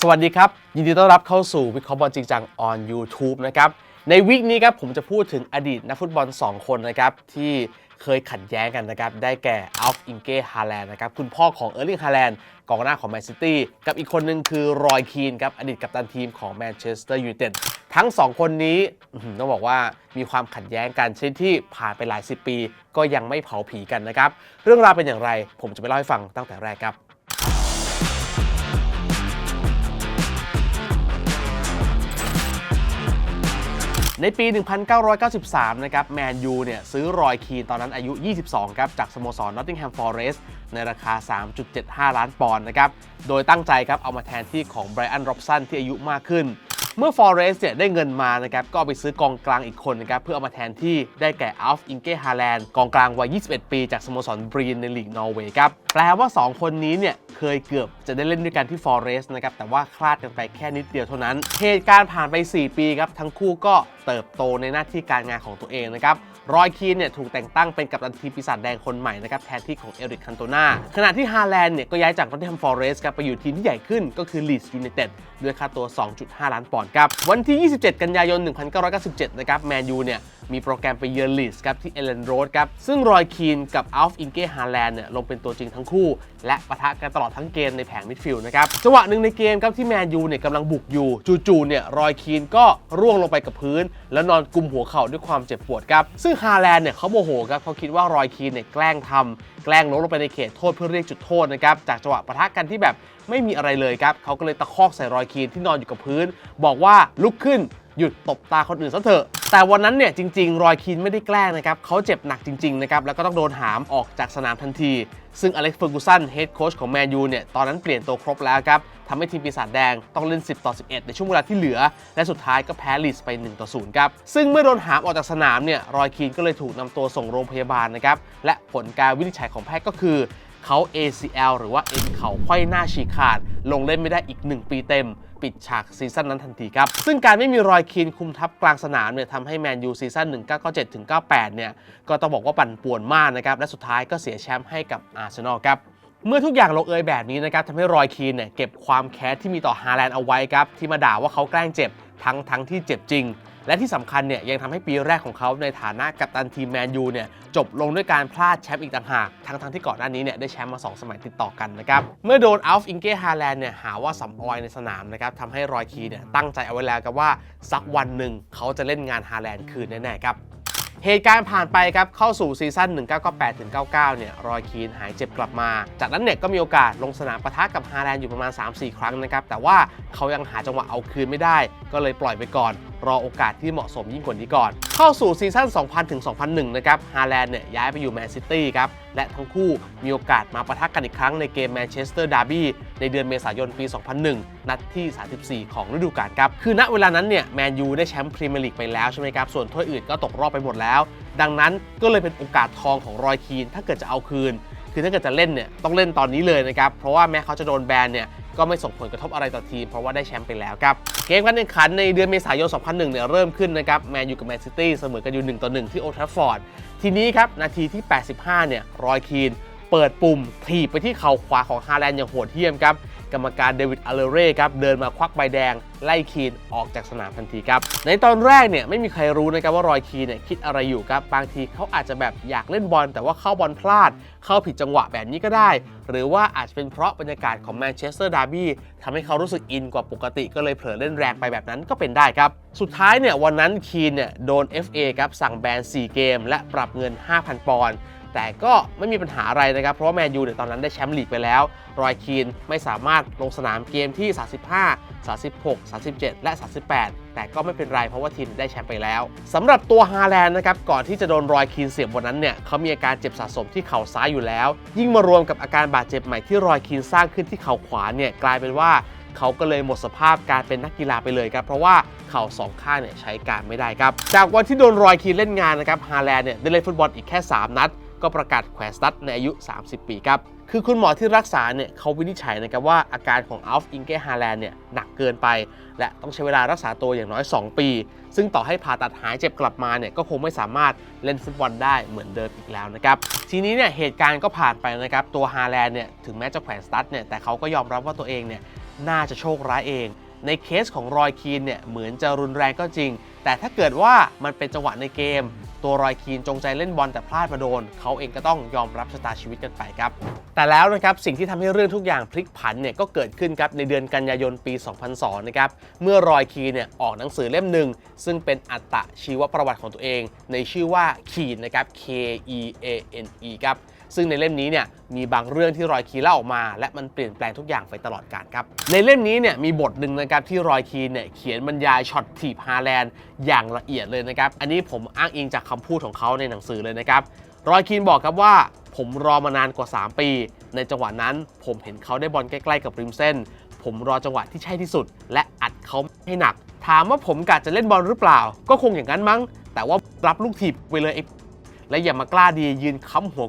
สวัสดีครับ ยินดีต้อนรับเข้าสู่วิเคราะห์บอลจริงจัง on YouTube นะครับ ในวีคนี้ครับผมจะพูดถึงอดีตนักฟุตบอล 2 คนนะครับที่เคยขัดแย้งกันนะครับ ได้แก่อัลฟอิงเก้ฮาแลนด์นะครับ คุณพ่อของเออร์ลิงฮาแลนด์กองหน้าของแมนซิตี้ กับอีกคนหนึ่งคือรอยคีนครับ อดีตกัปตันทีมของแมนเชสเตอร์ยูไนเต็ดทั้ง 2 คนนี้ต้องบอกว่ามีความขัดแย้งกันเช่นที่ผ่านไปหลายสิบปี ก็ยังไม่เผาผีกันนะครับ เรื่องราวเป็นอย่างไรผมจะไปเล่าให้ฟังตั้งแต่แรกครับ ในปี 1993 นะครับแมนยูเนี่ยซื้อรอยคีนตอนนั้นอายุ 22 ครับ จากสโมสรนอตติงแฮมฟอร์เรสต์ในราคา 3.75 ล้านปอนด์นะครับ โดยตั้งใจครับเอามาแทนที่ของไบรอัน ร็อบสันที่อายุมากขึ้น เมื่อฟอเรสต์เนี่ยได้เงินมานะครับก็ไปซื้อกองกลางอีกคนนะครับเพื่อเอามาแทนที่ได้แก่อัลฟอิงเก้ฮาแลนด์กองกลางวัย 21 ปี จากสโมสรบรีนในลีกนอร์เวย์ครับแปลว่า 2 คนนี้เนี่ยเคยเกือบจะได้เล่นด้วยกันที่ฟอเรสต์นะครับแต่ว่าคลาดกันไปแค่นิดเดียวเท่านั้นเหตุการณ์ผ่านไป 4 ปีครับทั้งคู่ก็เติบโตในหน้าที่การงานของตัวเองนะครับ รอยคีนเนี่ยถูกแต่งตั้งเป็นกัปตันทีมปีศาจแดงคนใหม่นะครับแทนที่ของเอริกคันโตนาขณะที่ฮาแลนด์เนี่ยก็ย้ายจากนอตเทมฟอเรสต์ครับไปอยู่ทีมที่ใหญ่ขึ้นก็คือลีดส์ยูไนเต็ดด้วยค่าตัว 2.5 ล้านปอนด์ครับวันที่ 27 กันยายน 1997 นะครับแมนยูเนี่ยมีโปรแกรมไปเยือนลีส์ครับที่เอเลนโรดครับ ซึ่งรอยคีนกับอัลฟอิงเก้ฮาแลนด์เนี่ยลงเป็นตัวจริงทั้งคู่ และปะทะกันตลอดทั้งเกมในแผงมิดฟิลด์นะครับ จังหวะหนึ่งในเกมครับที่แมนยูเนี่ยกำลังบุกอยู่ จู่ๆเนี่ยรอยคีนก็ร่วงลงไปกับพื้น แล้วนอนกุมหัวเข่าด้วยความเจ็บปวดครับ ซึ่งฮาแลนด์เนี่ยเขาโมโหครับเขาคิดว่ารอยคีนเนี่ยแกล้งทำแกล้งล้มลงไปในเขตโทษเพื่อเรียกจุดโทษนะครับจากจังหวะปะทะกันที่แบบไม่มีอะไรเลยครับเขาก็เลยตะคอกใส่รอยคีนที่นอนอยู่กับพื้น บอกว่าลุกขึ้น หยุดตบตาคนอื่นซะเถอะ แต่วันนั้นเนี่ยจริง ๆ รอยคีนไม่ได้แกล้งนะครับเขาเจ็บหนักจริง ๆ นะครับ แล้วก็ต้องโดนหามออกจากสนามทันที ซึ่งอเล็กซ์เฟอร์กูสันเฮดโค้ชของแมนยูเนี่ยตอนนั้นเปลี่ยนตัวครบแล้วครับทำให้ทีมปีศาจแดงต้องเล่น 10 ต่อ 11 ในช่วงเวลาที่เหลือ และสุดท้ายก็แพ้ลีดส์ไป 1 ต่อ 0 ครับ ซึ่งเมื่อโดนหามออกจากสนามเนี่ยรอยคีนก็เลยถูกนำตัวส่งโรงพยาบาลนะครับและผลการวินิจฉัยของแพทย์ก็คือเขา ACL หรือว่าเอ็นเข่าไขว้หน้าฉีกขาด ลงเล่นไม่ได้อีก 1 ปีเต็ม ปิดฉากซีซั่นนั้นทันทีครับ ซึ่งการไม่มีรอยคีนคุมทัพกลางสนามเนี่ยทำให้แมนยูซีซั่น1997ถึง98เนี่ยก็ต้องบอกว่าปั่นป่วนมากนะครับและสุดท้ายก็เสียแชมป์ให้กับอาร์เซนอลครับเมื่อทุกอย่างลงเอยแบบนี้นะครับทำให้รอยคีนเนี่ยเก็บความแค้นที่มีต่อฮาแลนด์เอาไว้ครับที่มาด่าว่าเขาแกล้งเจ็บทั้งทั้งที่เจ็บจริง และที่สำคัญเนี่ยยังทำให้ปีแรกของเขาในฐานะกัปตันทีมแมนยูเนี่ยจบลงด้วยการพลาดแชมป์อีกต่างหาก ทั้งทั้งที่ก่อนหน้านี้เนี่ยได้แชมป์มา 2 สมัยติดต่อกันนะครับ เมื่อโดนอัลฟ์อิงเก้ฮาแลนด์เนี่ยหาว่าสำออยในสนามนะครับทำให้รอยคีนเนี่ยตั้งใจเอาไว้แล้วครับว่าสักวันหนึ่งเขาจะเล่นงานฮาแลนด์คืนแน่ๆครับเหตุการณ์ผ่านไปครับ เข้าสู่ซีซั่น 1998ถึง99 เนี่ย รอยคีนหายเจ็บกลับมา จากนั้นเนี่ยก็มีโอกาสลงสนามปะทะกับฮาแลนด์อยู่ประมาณ 3-4 ครั้งนะครับ แต่ว่าเขายังหาจังหวะเอาคืนไม่ได้ ก็เลยปล่อยไปก่อน รอโอกาสที่เหมาะสมยิ่งกว่านี้ก่อน เข้าสู่ซีซั่น 2000 ถึง 2001 นะครับ ฮาแลนด์เนี่ยย้ายไปอยู่แมนซิตี้ครับ และทั้งคู่มีโอกาสมาปะทะกันอีกครั้งในเกมแมนเชสเตอร์ดาร์บี้ในเดือนเมษายนปี 2001 นัดที่ 34 ของฤดูกาลครับ คือณเวลานั้นเนี่ยแมนยูได้แชมป์พรีเมียร์ลีกไปแล้วใช่ไหมครับ ส่วนถ้วยอื่นก็ตกรอบไปหมดแล้ว ดังนั้นก็เลยเป็นโอกาสทองของรอยคีนถ้าเกิดจะเอาคืน คือถ้าเกิดจะเล่นเนี่ยต้องเล่นตอนนี้เลยนะครับ เพราะว่าแม้เขาจะโดนแบนเนี่ย ก็ไม่ส่งผลกระทบอะไรต่อทีม เพราะว่าได้แชมป์ไปแล้วครับ เกมการแข่งขันในเดือนเมษายน 2001 เนี่ยเริ่มขึ้นนะครับ แมนยูกับแมนซิตี้เสมอกันอยู่ 1 ต่อ 1 ที่โอทราฟฟอร์ด ทีนี้ครับ นาทีที่ 85 เนี่ยรอยคีน เปิดปุ่มถีบไปที่เข่าขวาของฮาแลนด์อย่างโหดเหี้ยมครับ กรรมการเดวิดอเลเร่ครับเดินมาควักใบแดง ไล่คีนออกจากสนามทันทีครับ ในตอนแรกเนี่ยไม่มีใครรู้นะครับว่ารอยคีนเนี่ยคิดอะไรอยู่ครับบางทีเขาอาจจะแบบอยากเล่นบอล แต่ว่าเข้าบอลพลาด เข้าผิดจังหวะแบบนี้ก็ได้ หรือว่าอาจจะเป็นเพราะบรรยากาศของแมนเชสเตอร์ดาร์บี้ทำให้เขารู้สึกอินกว่าปกติก็เลยเผลอเล่นแรงไปแบบนั้นก็เป็นได้ครับ สุดท้ายเนี่ยวันนั้นคีนเนี่ยโดน FA ครับสั่งแบน4 เกม และปรับเงิน 5,000 ปอนด์ แต่ก็ไม่มีปัญหาอะไรนะครับ เพราะแมนยูเนี่ยตอนนั้นได้แชมป์ลีกไปแล้ว รอยคีนไม่สามารถลงสนามเกมที่ 35 36 37 และ 38 แต่ก็ไม่เป็นไรเพราะว่าทีมได้แชมป์ไปแล้วสำหรับตัวฮาแลนด์นะครับ ก่อนที่จะโดนรอยคีนเสียบวันนั้นเนี่ยเขามีอาการเจ็บสะสมที่เข่าซ้ายอยู่แล้ว ยิ่งมารวมกับอาการบาดเจ็บใหม่ที่รอยคีนสร้างขึ้นที่เข่าขวาเนี่ยกลายเป็นว่าเขาก็เลยหมดสภาพการเป็นนักกีฬาไปเลยครับ เพราะว่าเข่าสองข้างเนี่ยใช้การไม่ได้ครับ จากวันที่โดนรอยคีนเล่นงานนะครับฮาแลนด์เนี่ยได้เล่นฟุตบอลอีกแค่ 3 นัด ก็ประกาศแขวนสตัดในอายุ 30 ปีครับ คือคุณหมอที่รักษาเนี่ยเขาวินิจฉัยนะครับว่าอาการของอัลฟ์อิงเกฮาแลนด์เนี่ยหนักเกินไป และต้องใช้เวลารักษาตัวอย่างน้อย 2 ปี ซึ่งต่อให้ผ่าตัดหายเจ็บกลับมาเนี่ยก็คงไม่สามารถเล่นฟุตบอลได้เหมือนเดิมอีกแล้วนะครับ ทีนี้เนี่ยเหตุการณ์ก็ผ่านไปนะครับตัวฮาแลนด์เนี่ยถึงแม้จะแขวนสตั๊ดเนี่ยแต่เขาก็ยอมรับว่าตัวเองเนี่ยน่าจะโชคร้ายเองในเคสของรอยคีนเนี่ยเหมือนจะรุนแรงก็จริง แต่ถ้าเกิดว่ามันเป็นจังหวะในเกม ตัวรอยคีนจงใจเล่นบอลแต่พลาดมาโดน เขาเองก็ต้องยอมรับชะตาชีวิตกันไปครับ แต่แล้วนะครับสิ่งที่ทำให้เรื่องทุกอย่างพลิกผันเนี่ยก็เกิดขึ้นครับในเดือนกันยายนปี 2002 นะครับเมื่อรอยคีนเนี่ยออกหนังสือเล่มหนึ่งซึ่งเป็นอัตชีวประวัติของตัวเอง ในชื่อว่าคีนนะครับ K E A N E ครับ ซึ่งในเล่มนี้เนี่ยมีบางเรื่องที่รอยคีเล่าออกมา และมันเปลี่ยนแปลงทุกอย่างไปตลอดกาลครับ ในเล่มนี้เนี่ยมีบทหนึ่งนะครับที่รอยคีเนี่ยเขียนบรรยายช็อตถีบฮาแลนด์อย่างละเอียดเลยนะครับ อันนี้ผมอ้างอิงจากคำพูดของเขาในหนังสือเลยนะครับ รอยคีนบอกครับว่าผมรอมานานกว่า 3 ปี ในจังหวะนั้นผมเห็นเขาได้บอลใกล้ๆกับริมเส้น ผมรอจังหวะที่ใช่ที่สุด และอัดเขาให้หนัก ถามว่าผมกะจะเล่นบอลหรือเปล่า ก็คงอย่างนั้นมั้ง แต่ว่ารับลูกถีบไปเลยไอ้และอย่ามากล้าดียืนค้ำหัว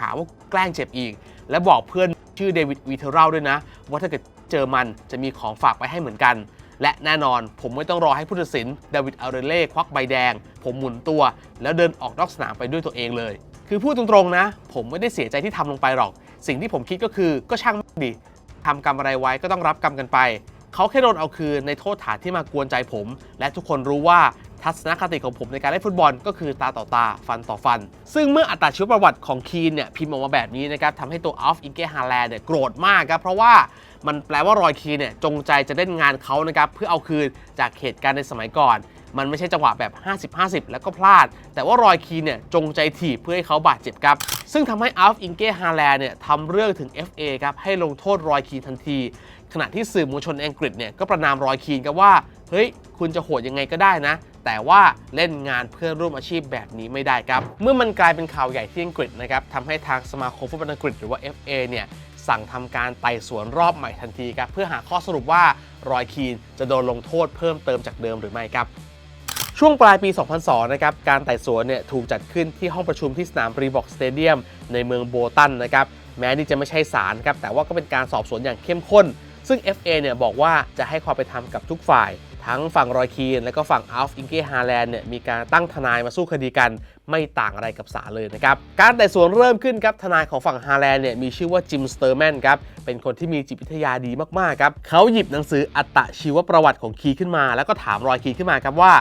หาว่าแกล้งเจ็บอีก และบอกเพื่อนชื่อเดวิดวีเทอรัลด้วยนะ ว่าถ้าเกิดเจอมันจะมีของฝากไปให้เหมือนกัน และแน่นอนผมไม่ต้องรอให้ผู้ตัดสินเดวิดอาเรเล่ควักใบแดง ผมหมุนตัว แล้วเดินออกนอกสนามไปด้วยตัวเองเลย คือพูดตรงๆนะ ผมไม่ได้เสียใจที่ทำลงไปหรอก สิ่งที่ผมคิดก็คือก็ช่างดิทำกรรมอะไรไว้ก็ต้องรับกรรมกันไป เขาแค่โดนเอาคืนในโทษฐานที่มากวนใจผม และทุกคนรู้ว่า ทัศนคติของผมในการเล่นฟุตบอลก็คือตาต่อตาฟันต่อฟัน ซึ่งเมื่ออัตราชีวประวัติของคีนเนี่ยพิมพ์ออกมาแบบนี้นะครับทำให้ตัวอัลฟอิงเกฮาแลนด์เนี่ยโกรธมากครับเพราะว่ามันแปลว่ารอยคีนเนี่ยจงใจจะเล่นงานเขานะครับเพื่อเอาคืนจากเหตุการณ์ในสมัยก่อนมันไม่ใช่จังหวะแบบ 50-50 แล้วก็พลาด แต่ว่ารอยคีนเนี่ยจงใจถีบเพื่อให้เขาบาดเจ็บครับ ซึ่งทำให้อัลฟอิงเกฮาแลนเนี่ยทำเรื่องถึง FA ครับให้ลงโทษรอยคีนทันที ขณะที่สื่อมวลชนอังกฤษเนี่ยก็ประนามรอยคีนครับว่า เฮ้ย คุณจะโหดยังไงก็ได้นะ แต่ว่าเล่นงานเพื่อนร่วมอาชีพแบบนี้ไม่ได้ครับ เมื่อมันกลายเป็นข่าวใหญ่ที่อังกฤษนะครับทำให้ทางสมาคมฟุตบอลอังกฤษหรือว่า FA เนี่ยสั่งทำการไต่สวนรอบใหม่ทันทีครับเพื่อหาข้อสรุปว่ารอยคีนจะโดนลงโทษเพิ่มเติมจากเดิมหรือไม่ครับ ช่วงปลายปี 2002 นะครับ การไต่สวนเนี่ยถูกจัดขึ้นที่ห้องประชุมที่สนามรีบอกสเตเดียมในเมืองโบตันนะครับ แม้นี่จะไม่ใช่ศาลครับ แต่ว่าก็เป็นการสอบสวนอย่างเข้มข้น ซึ่ง FA เนี่ยบอกว่าจะให้ความเป็นธรรมกับทุกฝ่าย ทั้งฝั่งรอยคีนและก็ฝั่งอัลฟ์อิงเกฮาแลนด์เนี่ยมีการตั้งทนายมาสู้คดีกันไม่ต่างอะไรกับศาลเลยนะครับการแต่สวนเริ่มขึ้นครับทนายของฝั่งฮาแลนด์เนี่ยมีชื่อว่าจิมสเตอร์แมนครับเป็นคนที่มีจิตวิทยาดีมากๆครับเขาหยิบหนังสืออัตชีวประวัติของคีขึ้นมา แล้วก็ถามรอยคีขึ้นมาครับว่า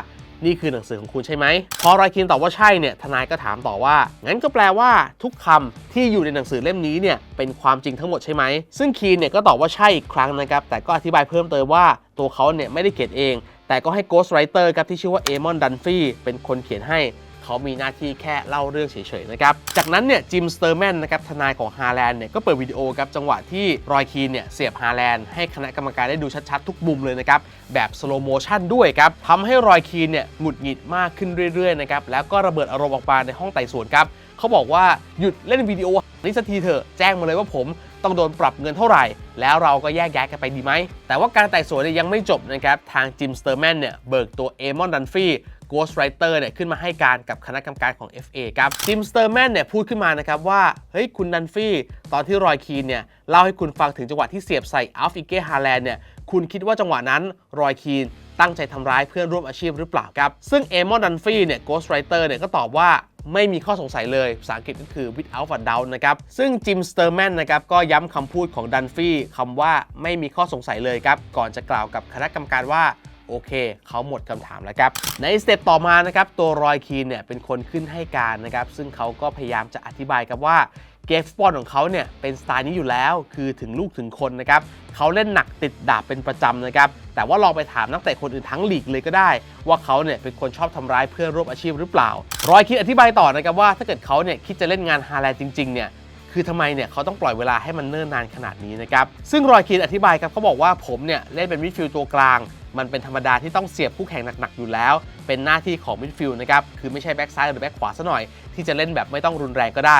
นี่คือหนังสือของคุณใช่ไหม พอรอยคินตอบว่าใช่เนี่ยทนายก็ถามต่อว่า งั้นก็แปลว่าทุกคำที่อยู่ในหนังสือเล่มนี้เนี่ยเป็นความจริงทั้งหมดใช่ไหม ซึ่งคีนเนี่ยก็ตอบว่าใช่อีกครั้งนะครับ แต่ก็อธิบายเพิ่มเติมว่าตัวเขาเนี่ยไม่ได้เขียนเอง แต่ก็ให้ Ghost Writer ครับที่ชื่อว่าเอมอนดันฟี่เป็นคนเขียนให้ เขามีหน้าที่แค่เล่าเรื่องเฉยๆนะครับ จากนั้นเนี่ยจิมสเตอร์แมนนะครับทนายของฮาแลนด์เนี่ยก็เปิดวิดีโอครับจังหวะที่รอยคีนเนี่ยเสียบฮาแลนด์ให้คณะกรรมการได้ดูชัดๆ ทุกมุมเลยนะครับ แบบสโลโมชันด้วยครับทำให้รอยคีนเนี่ยหงุดหงิดมากขึ้นเรื่อยๆนะครับแล้วก็ระเบิดอารมณ์ออกมาในห้องไต่สวนครับเขาบอกว่าหยุดเล่นวิดีโอนี้สักทีเถอะแจ้งมาเลยว่าผมต้องโดนปรับเงินเท่าไหร่ แล้วเราก็แยกย้ายกันไปดีไหม แต่ว่าการไต่สวนเนี่ยยังไม่จบนะครับ ทางจิมสเตอร์แมนเนี่ย เบิกตัวเอมอนดันฟี่ Ghost Writer เนี่ยขึ้นมาให้การกับคณะกรรมการของ FA ครับจิมสเตอร์แมนเนี่ยพูดขึ้นมานะครับว่า เฮ้ยคุณดันฟี่ ตอนที่รอยคีนเนี่ยเล่าให้คุณฟังถึงจังหวะที่เสียบใส่อัลฟิเกฮาแลนด์เนี่ยคุณคิดว่าจังหวะนั้นรอยคีนตั้งใจทำร้ายเพื่อนร่วมอาชีพหรือเปล่าครับ ซึ่งเอมอนดันฟี่เนี่ย Ghost Writer เนี่ยก็ตอบว่าไม่มีข้อสงสัยเลย ภาษาอังกฤษก็คือ without a doubt นะครับ ซึ่งจิมสเตอร์แมนนะครับ ก็ย้ำคำพูดของดันฟี่คำว่าไม่มีข้อสงสัยเลยครับ ก่อนจะกล่าวกับคณะกรรมการว่า โอเค เขาหมดคำถามแล้วครับ ในสเต็ปต่อมานะครับ ตัวรอยคีนเนี่ยเป็นคนขึ้นให้การนะครับ ซึ่งเขาก็พยายามจะอธิบายครับว่าเกมฟุตบอลของเขาเนี่ยเป็นสไตล์นี้อยู่แล้ว คือถึงลูกถึงคนนะครับเขาเล่นหนักติดดาบเป็นประจำนะครับ แต่ว่าลองไปถามนักเตะคนอื่นทั้งลีกเลยก็ได้ ว่าเขาเนี่ยเป็นคนชอบทำร้ายเพื่อนร่วมอาชีพหรือเปล่า รอยคิดอธิบายต่อนะครับว่าถ้าเกิดเขาเนี่ยคิดจะเล่นงานฮาแลนด์จริงๆเนี่ย คือทำไมเนี่ยเขาต้องปล่อยเวลาให้มันเนิ่นนานขนาดนี้นะครับ ซึ่งรอยคีนอธิบายครับเขาบอกว่าผมเนี่ยเล่นเป็นมิดฟิลด์ตัวกลาง มันเป็นธรรมดาที่ต้องเสียบคู่แข่งหนักๆอยู่แล้ว เป็นหน้าที่ของมิดฟิลด์นะครับ คือไม่ใช่แบ็กซ้ายหรือแบ็กขวาซะหน่อย ที่จะเล่นแบบไม่ต้องรุนแรงก็ได้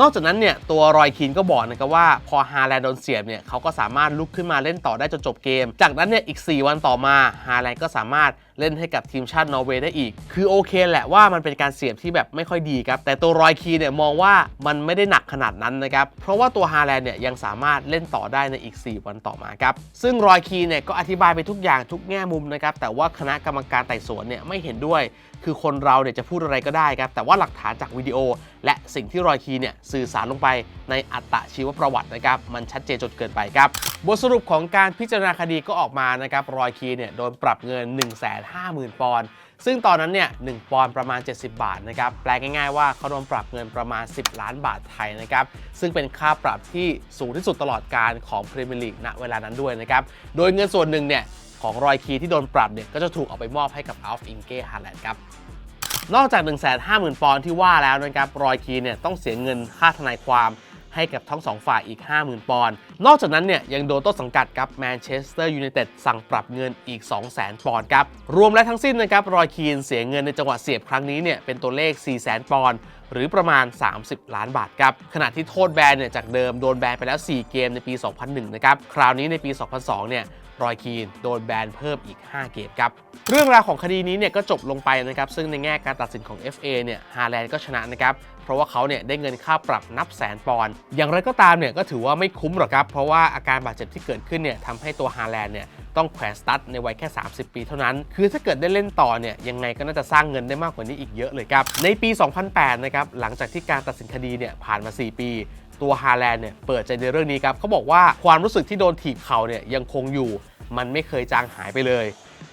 นอกจากนั้นเนี่ยตัวรอยคีนก็บอกนะครับว่าพอฮาแลนด์โดนเสียบเนี่ยเขาก็สามารถลุกขึ้นมาเล่นต่อได้จนจบเกม จากนั้นเนี่ยอีก 4 วันต่อมาฮาแลนด์ก็สามารถ เล่นให้กับทีมชาตินอร์เวย์ได้อีก คือโอเคแหละว่ามันเป็นการเสียบที่แบบไม่ค่อยดีครับ แต่ตัวรอยคีเนี่ยมองว่ามันไม่ได้หนักขนาดนั้นนะครับ เพราะว่าตัวฮาแลนด์เนี่ยยังสามารถเล่นต่อได้ในอีก 4 วันต่อมาครับ ซึ่งรอยคีเนี่ยก็อธิบายไปทุกอย่างทุกแง่มุมนะครับ แต่ว่าคณะกรรมการไต่สวนเนี่ยไม่เห็นด้วย คือคนเราเนี่ยจะพูดอะไรก็ได้ครับ แต่ว่าหลักฐานจากวิดีโอ และสิ่งที่รอยคีเนี่ยสื่อสารลงไปในอัตชีวประวัตินะครับ มันชัดเจนจนเกินไปครับ บทสรุปของการพิจารณาคดีก็ออกมานะครับ รอยคีเนี่ยโดนปรับเงิน50,000 ปอนด์ซึ่งตอนนั้นเนี่ย1ปอนด์ประมาณ 70 บาทนะครับแปลง่ายๆว่าเขาโดนปรับเงินประมาณ 10 ล้านบาทไทยนะครับซึ่งเป็นค่าปรับที่สูงที่สุดตลอดการของพรีเมียร์ลีกณเวลานั้นด้วยนะครับโดยเงินส่วนหนึ่งเนี่ยของรอยคีที่โดนปรับเนี่ยก็จะถูกเอาไปมอบให้กับอัลฟอิงเก้ฮาแลนด์ครับนอกจาก 150,000 ปอนด์ที่ว่าแล้วนะครับรอยคีเนี่ยต้องเสียเงินค่าทนายความ ให้กับทั้งสองฝ่ายอีก 50,000 ปอนด์ นอกจากนั้นเนี่ยยังโดนต้นสังกัดครับแมนเชสเตอร์ยูไนเต็ดสั่งปรับเงินอีก 200,000 ปอนด์ครับ รวมและทั้งสิ้นนะครับรอยคีนเสียเงินในจังหวะเสียบครั้งนี้เนี่ยเป็นตัวเลข 400,000 ปอนด์หรือประมาณ 30 ล้านบาทครับ ขณะที่โทษแบนเนี่ยจากเดิมโดนแบนไปแล้ว 4 เกมในปี 2001 นะครับ คราวนี้ในปี 2002 เนี่ยรอยคีนโดนแบนเพิ่มอีก 5 เกมครับ เรื่องราวของคดีนี้เนี่ยก็จบลงไปนะครับ ซึ่งในแง่การตัดสินของ FA เนี่ยฮาแลนด์ก็ชนะนะครับ เพราะว่าเขาเนี่ยได้เงินค่าปรับนับแสนปอนด์อย่างไรก็ตามเนี่ยก็ถือว่าไม่คุ้มหรอกครับ เพราะว่าอาการบาดเจ็บที่เกิดขึ้นเนี่ยทำให้ตัวฮาแลนด์เนี่ยต้องแขวนสตั๊ดในวัยแค่ 30 ปีเท่านั้น คือถ้าเกิดได้เล่นต่อเนี่ยยังไงก็น่าจะสร้างเงินได้มากกว่านี้อีกเยอะเลยครับ ในปี 2008 นะครับหลังจากที่การตัดสินคดีเนี่ยผ่านมา 4 ปีตัวฮาแลนด์เนี่ยเปิดใจในเรื่องนี้ครับเขาบอกว่าความรู้สึกที่โดนถีบเข่าเนี่ยยังคงอยู่ มันไม่เคยจางหายไปเลย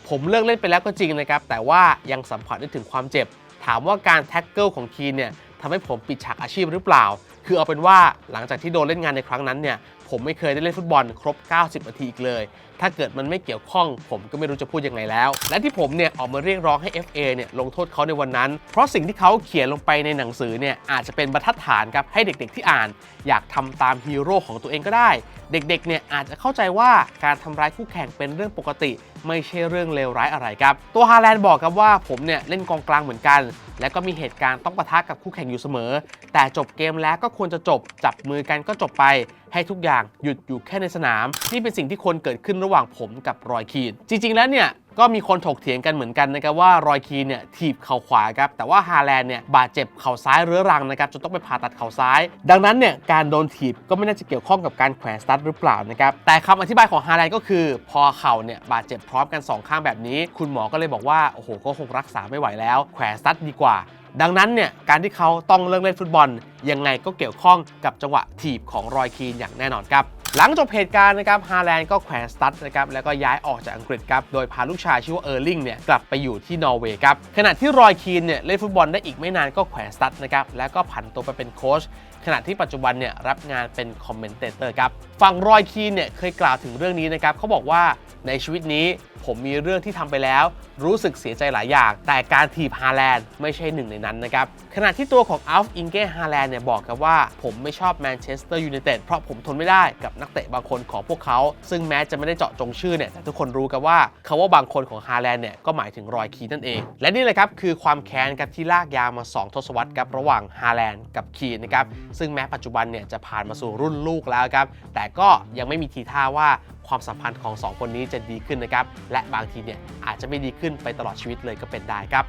ผมเลิกเล่นไปแล้วก็จริงนะครับแต่ว่ายังสัมผัสได้ถึงความเจ็บ ถามว่าการแท็กเกิลของคีนเนี่ย ทำให้ผมปิดฉากอาชีพหรือเปล่า คือเอาเป็นว่าหลังจากที่โดนเล่นงานในครั้งนั้นเนี่ย ผมไม่เคยได้เล่นฟุตบอลครบ 90 นาทีอีกเลย ถ้าเกิดมันไม่เกี่ยวข้อง ผมก็ไม่รู้จะพูดยังไงแล้ว และที่ผมเนี่ยออกมาเรียกร้องให้ FA เนี่ยลงโทษเขาในวันนั้น เพราะสิ่งที่เขาเขียนลงไปในหนังสือเนี่ยอาจจะเป็นบรรทัดฐานครับให้เด็กๆที่อ่าน อยากทำตามฮีโร่ของตัวเองก็ได้ เด็กๆเนี่ยอาจจะเข้าใจว่าการทำร้ายคู่แข่งเป็นเรื่องปกติ ไม่ใช่เรื่องเลวร้ายอะไรครับ ตัวฮาแลนด์บอกครับว่าผมเนี่ยเล่นกองกลางเหมือนกัน และก็มีเหตุการณ์ต้องปะทะกับคู่แข่งอยู่เสมอ แต่จบเกมแล้วก็ควรจะจบจับมือกันก็จบไป ให้ทุกอย่างหยุดอยู่แค่ในสนาม นี่เป็นสิ่งที่ควรเกิดขึ้นระหว่างผมกับรอยคีน จริง ๆ แล้วเนี่ยก็มีคนถกเถียงกันเหมือนกันนะครับว่ารอยคีนเนี่ยถีบเข่าขวาครับแต่ว่าฮาแลนด์เนี่ยบาดเจ็บเข่าซ้ายเรื้อรังนะครับจนต้องไปผ่าตัดเข่าซ้าย ดังนั้นเนี่ยการโดนถีบก็ไม่น่าจะเกี่ยวข้องกับการแขวนสตั๊ดหรือเปล่านะครับแต่คำอธิบายของฮาแลนด์ก็คือ พอเข่าเนี่ยบาดเจ็บพร้อมกันสองข้างแบบนี้ คุณหมอก็เลยบอกว่าโอ้โหก็คงรักษาไม่ไหวแล้ว แขวนสตั๊ดดีกว่า ดังนั้นเนี่ยการที่เขาต้องเลิกเล่นฟุตบอล ยังไงก็เกี่ยวข้องกับจังหวะถีบของรอยคีนอย่างแน่นอนครับ หลังจบเหตุการณ์นะครับฮาแลนด์ก็แขวนสตั๊ดนะครับแล้วก็ย้ายออกจากอังกฤษครับโดยพาลูกชายชื่อว่าเออร์ลิงเนี่ยกลับไปอยู่ที่นอร์เวย์ครับขณะที่รอยคีนเนี่ยเล่นฟุตบอลได้อีกไม่นานก็แขวนสตั๊ดนะครับแล้วก็ผันตัวไปเป็นโค้ช ขณะที่ปัจจุบันเนี่ยรับงานเป็นคอมเมนเตเตอร์ครับฝั่งรอยคีนเนี่ยเคยกล่าวถึงเรื่องนี้นะครับเขาบอกว่าในชีวิตนี้ผมมีเรื่องที่ทำไปแล้ว รู้สึกเสียใจหลายอย่าง แต่การถีบฮาแลนด์ไม่ใช่หนึ่งในนั้นนะครับ ขณะที่ตัวของอัลฟ์อิงเก้ฮาแลนด์เนี่ยบอกกับว่า ผมไม่ชอบแมนเชสเตอร์ยูไนเต็ดเพราะผมทนไม่ได้กับนักเตะบางคนของพวกเขา ซึ่งแม้จะไม่ได้เจาะจงชื่อเนี่ยแต่ทุกคนรู้กันว่าเขาว่าบางคนของฮาแลนด์เนี่ยก็หมายถึงรอยคีนนั่นเอง และนี่เลยครับคือความแค้นครับที่ลากยาวมา 2 ทศวรรษครับระหว่างฮาแลนด์กับคีนนะครับซึ่งแม้ปัจจุบันเนี่ยจะผ่านมาสู่รุ่นลูกแล้วครับ แต่ก็ยังไม่มีทีท่าว่าความสัมพันธ์ของ 2 คนนี้จะดีขึ้นนะครับ และบางทีเนี่ยอาจจะไม่ดีขึ้นไปตลอดชีวิตเลยก็เป็นได้ครับ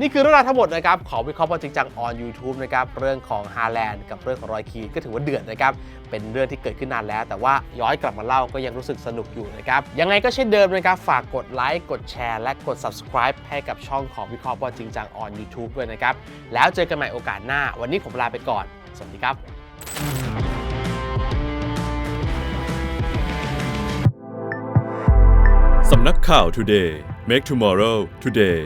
นี่คือเรื่องราวทั้งหมดนะครับ ของวิเคราะห์บอลจริงจัง on YouTube นะครับ เรื่องของฮาแลนด์กับเรื่องของรอยคีก็ถือว่าเดือดนะครับ เป็นเรื่องที่เกิดขึ้นนานแล้ว แต่ว่าย้อนกลับมาเล่าก็ยังรู้สึกสนุกอยู่นะครับ ยังไงก็เช่นเดิมนะครับ ฝากกดไลค์กดแชร์และกด subscribe ให้กับช่องของวิเคราะห์บอลจริงจัง on YouTube ด้วยนะครับ แล้วเจอกันใหม่โอกาสหน้า วันนี้ผมลาไปก่อน สวัสดีครับสำนักข่าว Today Make Tomorrow Today